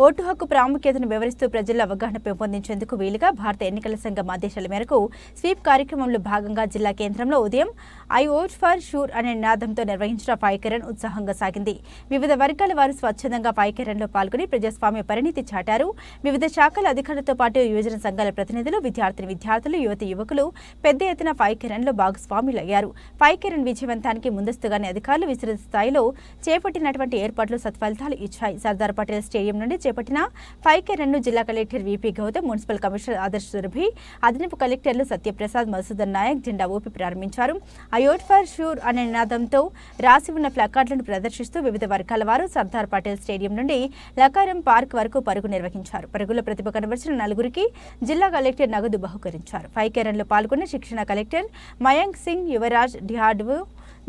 Vote హక్కు ప్రాముఖ్యతను వివరిస్తూ ప్రజల్లో అవగాహన పెంపొందించేందుకు వీలుగా భారత ఎన్నికల సంఘం ఆదేశాల మేరకు స్వీప్ కార్యక్రమంలో భాగంగా జిల్లా కేంద్రంలో ఉదయం ఐ ఓట్ ఫర్ షూర్ అనే నినాదంతో నిర్వహించిన ఫైకరన్ ఉత్సాహంగా సాగింది. వివిధ వర్గాల వారు స్వచ్ఛందంగా ఫైకరన్లో పాల్గొని ప్రజాస్వామ్య పరిణితి చాటారు. వివిధ శాఖల అధికారులతో పాటు యువజన సంఘాల ప్రతినిధులు విద్యార్థిని విద్యార్థులు యువతి యువకులు పెద్ద ఎత్తున ఫైకరన్లో భాగస్వాములయ్యారు. ఫైకరన్ విజయవంతానికి ముందస్తుగానే అధికారులు విస్తృత స్థాయిలో చేపట్టినటువంటి ఏర్పాట్లు సత్ఫలితాలు ఇచ్చాయి. సర్దార్ పటేల్ స్టేడియం నుండి చేపట్టిన ఫైకరన్ను జిల్లా collector VP Gautam municipal commissioner Adarsh Surabhi అదనపు కలెక్టర్లు సత్యప్రసాద్ మధుసూదన్ నాయక్ జెండా ఊపి ప్రారంభించారు. అయోట్ ఫర్ షూర్ అనే నినాదంతో రాసి ఉన్న ప్లకార్డులను ప్రదర్శిస్తూ వివిధ వర్గాల వారు సర్దార్ పటేల్ స్టేడియం నుండి లకారం పార్క్ వరకు పరుగు నిర్వహించారు. పరుగుల ప్రతిభ కనబరిచిన నలుగురికి జిల్లా కలెక్టర్ నగదు బహుకరించారు. ఫైకేరన్లో పాల్గొన్న శిక్షణ కలెక్టర్ మయాంక్ సింగ్ యువరాజ్ డిహాడ్వు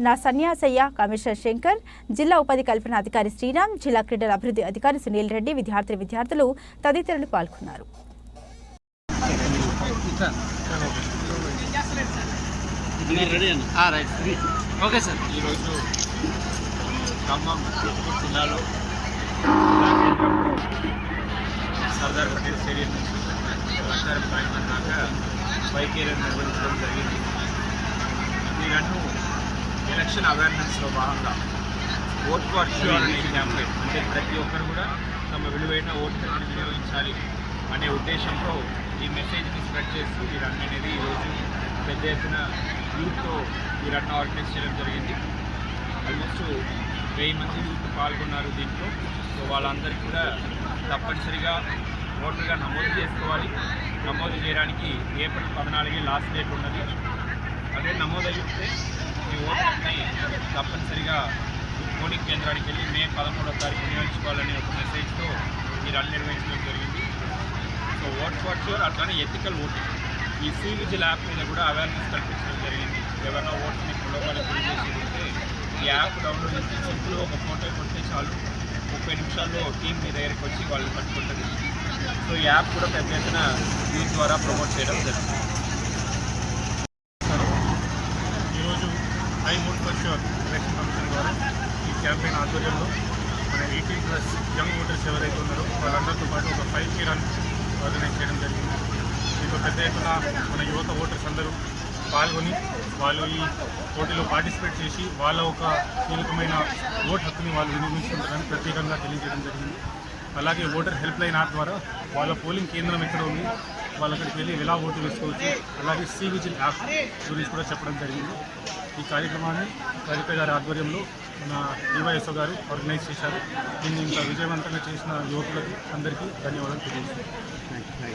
నా సన్యాసయ్య కమిషనర్ శంకర్ జిల్లా ఉపాధి కల్పన అధికారి శ్రీరామ్ జిల్లా క్రీడల అభివృద్ధి అధికారి సునీల్ రెడ్డి విద్యార్థి విద్యార్థులు తదితరులు పాల్గొన్నారు. Okay sir. ఈరోజు ఖమ్మం జిల్లాలో సర్దార్ పటేల్ స్టేడియం నుంచి లక్షారం ప్రాంతం దాకా బైక్ ఏరియా నిర్వహించడం జరిగింది. ఈ రన్ను ఎలక్షన్ అవేర్నెస్లో భాగంగా ఓట్ ఫర్ ష్యూర్ అనే క్యాంపెయిన్ అంటే ప్రతి ఒక్కరు కూడా తమ విలువైన ఓట్లను వినియోగించాలి అనే ఉద్దేశంతో ఈ మెసేజ్ని స్ప్రెడ్ చేస్తూ ఈ రన్ అనేది ఈరోజు పెద్ద ఎత్తున యూత్తో ఈ రన్ ఆర్గనైజ్ చేయడం జరిగింది. ఆల్మోస్ట్ వెయ్యి మంది యూత్ పాల్గొన్నారు దీంట్లో. సో వాళ్ళందరికీ కూడా తప్పనిసరిగా ఓటర్గా నమోదు చేసుకోవాలి. నమోదు చేయడానికి ఏప్రిల్ పద్నాలుగే లాస్ట్ డేట్ ఉన్నది. అదే నమోదు అయిపోతే తప్పనిసరిగా పోలింగ్ కేంద్రానికి వెళ్ళి మే పదమూడో తారీఖు వినియోగించుకోవాలనే ఒక మెసేజ్తో ఈ రన్ నిర్వహించడం జరిగింది. సో ఓట్ ఫర్ షూర్ అట్లానే ఎథికల్ ఓటింగ్. ఈ సి విజిల్ యాప్ మీద కూడా అవేర్నెస్ కల్పించడం జరిగింది. ఎవరైనా ఓట్ని ప్రలోభాలకు గురి చేసి ఉంటే ఈ యాప్ డౌన్లోడ్ చేసి సింపుల్గా ఒక ఫోటో కొడితే చాలు. ముప్పై నిమిషాల్లో టీం మీ దగ్గరికి వచ్చి వాళ్ళు పట్టుకుంటుంది. సో ఈ యాప్ కూడా పెద్ద ఎత్తున యూత్ ద్వారా ప్రమోట్ చేయడం జరుగుతుంది ఈరోజు I moon for sure election commission ద్వారా ఈ క్యాంపెయిన్ ఆధ్వర్యంలో మన ఎయిటీన్ ప్లస్ యంగ్ ఓటర్స్ ఎవరైతే ఉన్నారో వాళ్ళందరితో పాటు ఒక ఫైవ్ కే రన్ ఆర్గనైజ్ చేయడం జరిగింది. దీంట్లో పెద్ద ఎత్తున మన యువత ఓటర్స్ అందరూ పాల్గొని వాళ్ళు ఈ పోటీలో పార్టిసిపేట్ చేసి వాళ్ళ ఒక కీలకమైన ఓట్ హక్కుని వాళ్ళు వినియోగించుకుంటారని ప్రత్యేకంగా తెలియజేయడం జరిగింది. అలాగే ఓటర్ హెల్ప్ లైన్ యాప్ ద్వారా వాళ్ళ పోలింగ్ కేంద్రం ఎక్కడ ఉంది వాళ్ళ అక్కడికి వెళ్ళి ఎలా ఓటు వేసుకోవచ్చు అలాగే సి విజిల్ యాప్ గురించి కూడా చెప్పడం జరిగింది. ఈ కార్యక్రమాన్ని కవిత గారి ఆధ్వర్యంలో మన డివైఎస్ఓ గారు ఆర్గనైజ్ చేశారు. దీన్ని ఇంత విజయవంతంగా చేసిన యువకులకు అందరికీ ధన్యవాదాలు తెలియజేస్తున్నాను.